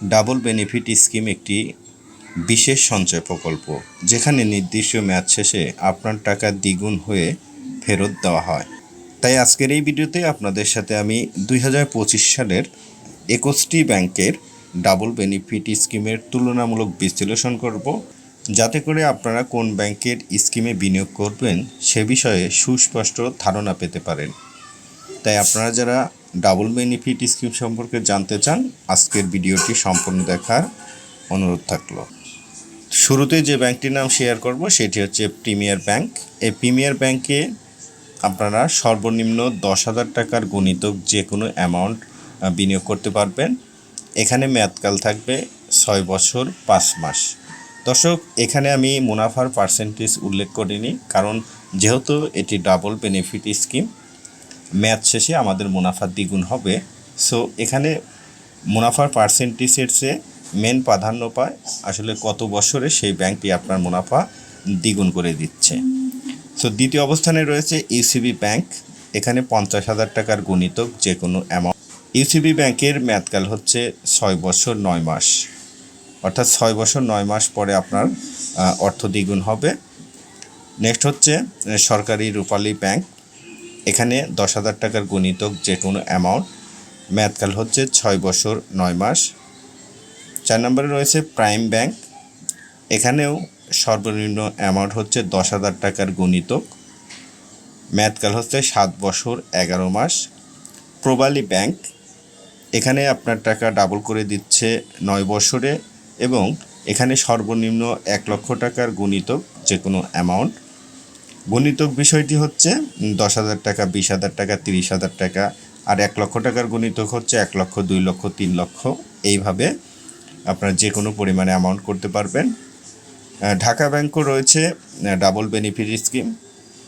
Double benefit scheme একটি বিশেষ সঞ্চয় প্রকল্প, যেখানে নির্দিষ্ট মেয়াদ শেষে আপনার টাকা দ্বিগুণ হয়ে ফেরত দেওয়া হয়। তাই আজকের এই ভিডিওতে আপনাদের সাথে আমি দুই হাজার পঁচিশ সালের একুশটি ব্যাংকের ডাবল বেনিফিট স্কিমের তুলনামূলক বিশ্লেষণ করব। যাতে করে আপনারা কোন ব্যাংকের স্কিমে বিনিয়োগ করবেন সে বিষয়ে সুস্পষ্ট ধারণা পেতে পারেন। তাই আপনারা যারা ডাবল বেনিফিট স্কিম সম্পর্কে জানতে চান, আজকের ভিডিওটি সম্পূর্ণ দেখার অনুরোধ থাকল। শুরুতে যে ব্যাংকটির নাম শেয়ার করব, সেটি হচ্ছে প্রিমিয়ার ব্যাংক। এই প্রিমিয়ার ব্যাংকে আপনারা সর্বনিম্ন দশ হাজার টাকার গণিতক যে কোনো অ্যামাউন্ট বিনিয়োগ করতে পারবেন। এখানে মেয়াদকাল থাকবে ছয় বছর পাঁচ মাস। দর্শক, এখানে আমি মুনাফার পার্সেন্টেজ উল্লেখ করিনি, কারণ যেহেতু এটি ডাবল বেনিফিট স্কিম মেয়াদ শেষে আমাদের মুনাফা দ্বিগুণ হবে। সো এখানে মুনাফার পার্সেন্টেজের চেয়ে মেন প্রাধান্য পায়। আসলে কত বছরে সেই ব্যাংকটি আপনার মুনাফা দ্বিগুণ করে দিচ্ছে। সো দ্বিতীয় অবস্থানে রয়েছে ইউসিবি ব্যাংক। এখানে পঞ্চাশ হাজার টাকার গণিতক যে কোনো অ্যামাউন্ট ইউসিবি ব্যাংকের মেয়াদকাল হচ্ছে ছয় বছর নয় মাস। অর্থাৎ ছয় বছর নয় মাস পরে আপনার অর্থ দ্বিগুণ হবে। নেক্সট হচ্ছে, সরকারি রূপালী ব্যাংক। এখানে দশ হাজার টাকার গণিতক যে কোনো অ্যামাউন্ট মেয়াদকাল হচ্ছে ছয় বছর নয় মাস। চার নম্বরে রয়েছে প্রাইম ব্যাংক এখানেও সর্বনিম্ন অ্যামাউন্ট হচ্ছে দশ হাজার টাকার গণিতক। মেয়াদকাল হচ্ছে সাত বছর এগারো মাস। প্রবালী ব্যাংক এখানে আপনার টাকা ডাবল করে দিচ্ছে নয় বছরে এবং এখানে সর্বনিম্ন এক লক্ষ টাকার গণিতক যে কোনো অ্যামাউন্ট গণিতক বিষয়টি হচ্ছে দশ হাজার টাকা, বিশ হাজার টাকা, তিরিশ হাজার টাকা, আর এক লক্ষ টাকার গণিতক হচ্ছে এক লক্ষ, দুই লক্ষ, তিন লক্ষ। এইভাবে আপনারা যে কোনো পরিমাণে অ্যামাউন্ট করতে পারবেন। ঢাকা ব্যাংকও রয়েছে ডাবল বেনিফিট স্কিম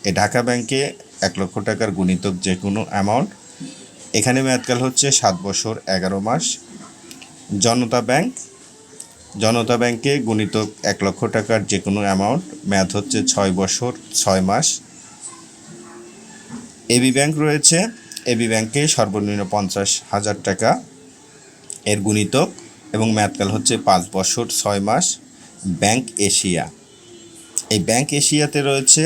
এই ঢাকা ব্যাংকে এক লক্ষ টাকার গণিতক যে কোনো অ্যামাউন্ট এখানে মেয়াদকাল হচ্ছে সাত বছর, এগারো মাস। জনতা ব্যাংক জনতা ব্যাংকে গণিতক এক লক্ষ টাকার যে কোনো অ্যামাউন্ট মেয়াদ হচ্ছে ছয় বছর, ছয় মাস। এবি ব্যাংক রয়েছে। এবি ব্যাংকে সর্বনিম্ন পঞ্চাশ হাজার টাকা এর গুণিতক এবং মেয়াদকাল হচ্ছে পাঁচ বছর, ছয় মাস। ব্যাংক এশিয়া এই ব্যাংক এশিয়াতে রয়েছে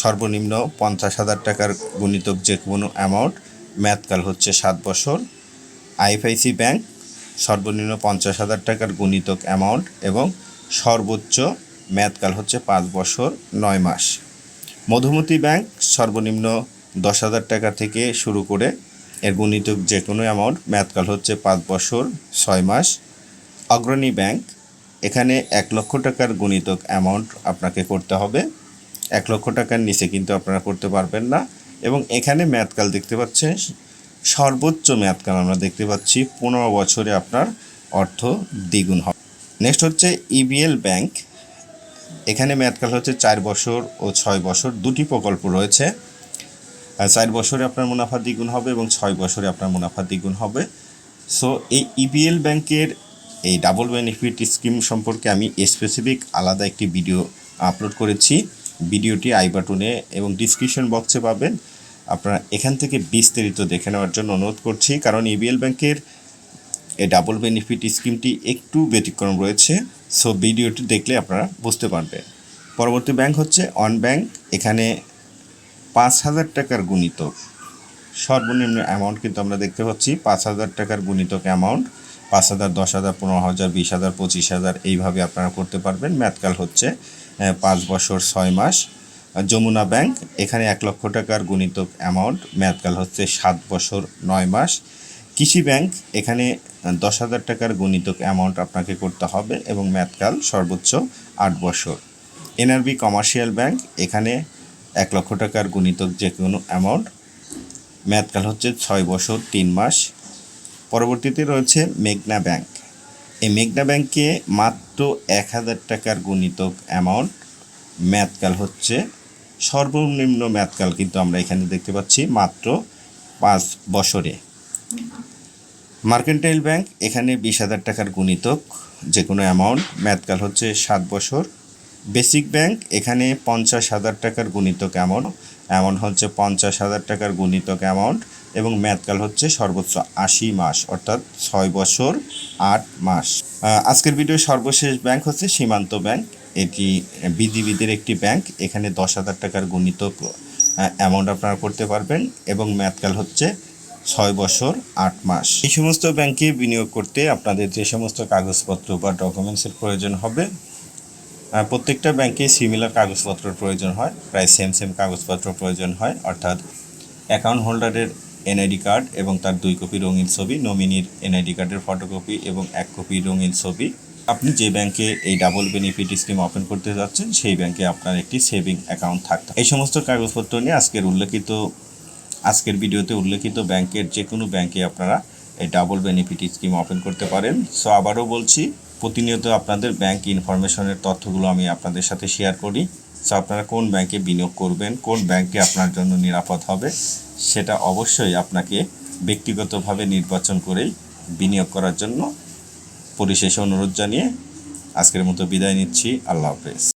সর্বনিম্ন পঞ্চাশ হাজার টাকার গুণিতক যে কোনো অ্যামাউন্ট মেয়াদকাল হচ্ছে সাত বছর। আইএফআইসি ব্যাংক সর্বনিম্ন পঞ্চাশ হাজার টাকার গুণিতক অ্যামাউন্ট এবং সর্বোচ্চ মেয়াদকাল হচ্ছে পাঁচ বছর নয় মাস। মধুমতি ব্যাংক সর্বনিম্ন দশ হাজার টাকা থেকে শুরু করে এর গুণিতক যে কোনো অ্যামাউন্ট মেয়াদকাল হচ্ছে পাঁচ বছর ছয় মাস। অগ্রণী ব্যাংক, এখানে এক লক্ষ টাকার গুণিতক অ্যামাউন্ট আপনাকে করতে হবে। এক লক্ষ টাকার নিচে কিন্তু আপনারা করতে পারবেন না এবং এখানে মেয়াদকাল দেখতে পাচ্ছেন সর্বোচ্চ মেয়াদকাল আমরা দেখতে পাচ্ছি, পনেরো বছরে আপনার অর্থ দ্বিগুণ হবে। নেক্সট হচ্ছে ইবিএল ব্যাংক এখানে মেয়াদকাল হচ্ছে চার বছর ও ছয় বছর, দুটি প্রকল্প রয়েছে। চার বছরে আপনার মুনাফা দ্বিগুণ হবে এবং ছয় বছরে আপনার মুনাফা দ্বিগুণ হবে। সো এই ইবিএল ব্যাংকের এই ডাবল বেনিফিট স্কিম সম্পর্কে আমি স্পেসিফিক আলাদা একটি ভিডিও আপলোড করেছি। ভিডিওটি আই বাটনে এবং ডিসক্রিপশন বক্সে পাবেন। আপনারা এখান থেকে বিস্তারিত দেখে নেওয়ার জন্য অনুরোধ করছি, কারণ ইবিএল ব্যাংকের এই ডাবল বেনিফিট স্কিমটি একটু ব্যতিক্রম রয়েছে সো ভিডিওটি দেখলে আপনারা বুঝতে পারবেন। পরবর্তী ব্যাংক হচ্ছে অন ব্যাংক এখানে পাঁচ হাজার টাকার গুণিতক। সর্বনিম্ন অ্যামাউন্ট কিন্তু আমরা দেখতে পাচ্ছি, পাঁচ হাজার টাকার গুণিতক অ্যামাউন্ট পাঁচ হাজার, দশ হাজার, পনেরো হাজার, বিশ হাজার, পঁচিশ হাজার, এইভাবে আপনারা করতে পারবেন। ম্যাথকাল হচ্ছে পাঁচ বছর ছয় মাস। যমুনা ব্যাংক, এখানে এক লক্ষ টাকার গুণিতক অ্যামাউন্ট মেয়াদকাল হচ্ছে সাত বছর নয় মাস। কৃষি ব্যাংক, এখানে দশ হাজার টাকার গুণিতক অ্যামাউন্ট আপনাকে করতে হবে এবং মেয়াদকাল সর্বোচ্চ আট বছর। এনআরবি কমার্শিয়াল ব্যাংক, এখানে এক লক্ষ টাকার গুণিতক যে কোনো অ্যামাউন্ট মেয়াদকাল হচ্ছে ছয় বছর তিন মাস। পরবর্তীতে রয়েছে মেঘনা ব্যাংক। এই মেঘনা ব্যাংকে মাত্র এক হাজার টাকার গুণিতক অ্যামাউন্ট মেয়াদকাল হচ্ছে সর্বনিম্ন মেয়াদকাল কিন্তু আমরা এখানে দেখতে পাচ্ছি মাত্র পাঁচ বছরে। মার্কেন্টাইল ব্যাংক এখানে বিশ হাজার টাকার গুণিতক যে কোনো অ্যামাউন্ট মেয়াদকাল হচ্ছে সাত বছর। বেসিক ব্যাংক এখানে পঞ্চাশ হাজার টাকার গুণিতক অ্যামাউন্ট অ্যামাউন্ট হচ্ছে পঞ্চাশ হাজার টাকার গুণিতক অ্যামাউন্ট এবং মেয়াদকাল হচ্ছে সর্বোচ্চ আশি মাস, অর্থাৎ ছয় বছর আট মাস। আজকের ভিডিও সর্বশেষ ব্যাংক হচ্ছে সীমান্ত ব্যাংক। এটি বিধিবিদের একটি ব্যাংক এখানে দশ হাজার টাকার গণিত অ্যামাউন্ট আপনারা করতে পারবেন এবং মেয়াদকাল হচ্ছে ছয় বছর আট মাস। এই সমস্ত ব্যাংকে বিনিয়োগ করতে আপনাদের যে সমস্ত কাগজপত্র বা ডকুমেন্টসের প্রয়োজন হবে প্রত্যেকটা ব্যাংকে সিমিলার কাগজপত্রের প্রয়োজন হয়, প্রায় সেম সেম কাগজপত্র প্রয়োজন হয়, অর্থাৎ অ্যাকাউন্ট হোল্ডারের এনআইডি কার্ড এবং তার দুই কপি রঙিন ছবি নমিনির এনআইডি কার্ডের ফটোকপি এবং এক কপি রঙিন ছবি। আপনি যে ব্যাংকে এই ডাবল বেনিফিট স্কিম ওপেন করতে যাচ্ছেন, সেই ব্যাংকে আপনার একটি সেভিং অ্যাকাউন্ট থাকতে এই সমস্ত কাগজপত্র নিয়ে আজকের উল্লেখিত, আজকের ভিডিওতে উল্লেখিত ব্যাংকের যে কোনো ব্যাংকে আপনারা এই ডাবল বেনিফিট স্কিম ওপেন করতে পারেন। সো আবারও বলছি, প্রতিনিয়ত আপনাদের ব্যাংক ইনফরমেশনের তথ্যগুলো আমি আপনাদের সাথে শেয়ার করি। সো আপনারা কোন ব্যাংকে বিনিয়োগ করবেন, কোন ব্যাংকে আপনার জন্য নিরাপদ হবে, সেটা অবশ্যই আপনাকে ব্যক্তিগতভাবে নির্বাচন করেই বিনিয়োগ করার জন্য পরিশেষে অনুরোধ জানিয়ে আজকের মতো বিদায় নিচ্ছি। আল্লাহ হাফেজ।